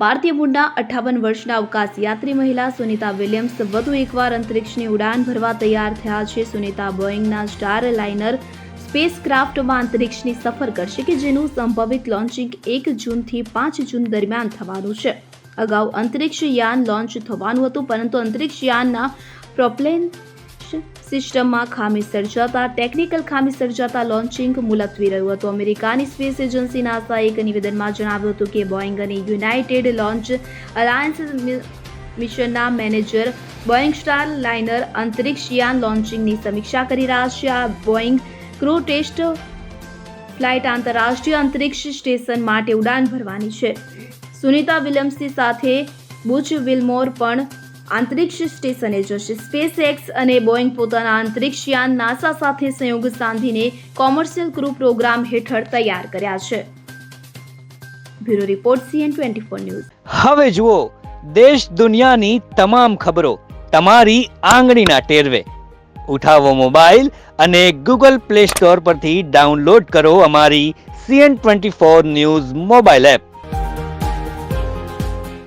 ભારતીય મૂળના અઠ્ઠાવન વર્ષના અવકાશ યાત્રી મહિલા સુનિતા વિલિયમ્સ વધુ એકવાર અંતરિક્ષની ઉડાન ભરવા તૈયાર થયા છે. સુનિતા બોઈંગના સ્ટાર લાઇનર સ્પેસ ક્રાફ્ટમાં અંતરિક્ષની સફર કરશે કે જેનું સંભવિત લોન્ચિંગ એક જૂનથી પાંચ જૂન દરમિયાન થવાનું છે. અગાઉ અંતરિક્ષ યાન લોન્ચ થવાનું હતું, પરંતુ અંતરિક્ષ યાનના પ્રોપ્લેન સિસ્ટમમાં ખામી સર્જાતા ટેકનિકલ ખામી સર્જાતા લોન્ચિંગ મુલતવી રહ્યું હતું. અમેરિકાની સ્પેસ એજન્સી નાસા એક નિવેદનમાં જણાવ્યું હતું કે બોઈંગ અને યુનાઇટેડ લોન્ચ અલાયન્સ મિશનના મેનેજર બોઈંગ સ્ટાર લાઇનર અંતરિક્ષયાન લોન્ચિંગની સમીક્ષા કરી રહ્યા છે. આ બોઈંગ ક્રૂ ટેસ્ટ ફ્લાઇટ આંતરરાષ્ટ્રીય અંતરિક્ષ સ્ટેશન માટે ઉડાન ભરવાની છે. સુનિતા વિલિયમ્સની સાથે બુચ વિલમોર પણ અંતરિક્ષ સ્ટેશને જશે સ્પેસ એક્સ અને બોઈંગ પોતાના અંતરિક્ષ યાન નાસા સાથે સંયોગ સાંધીને કોમર્શિયલ ક્રૂ પ્રોગ્રામ હેઠળ તૈયાર કર્યા છે. Bureau report CN twenty four news. હવે જુઓ, દેશ દુનિયાની તમામ ખબરો તમારી આંગળીના ટેરવે. ઉઠાવો મોબાઈલ અને ગૂગલ પ્લે સ્ટોર પરથી ડાઉનલોડ કરો અમારી CN twenty four news mobile app.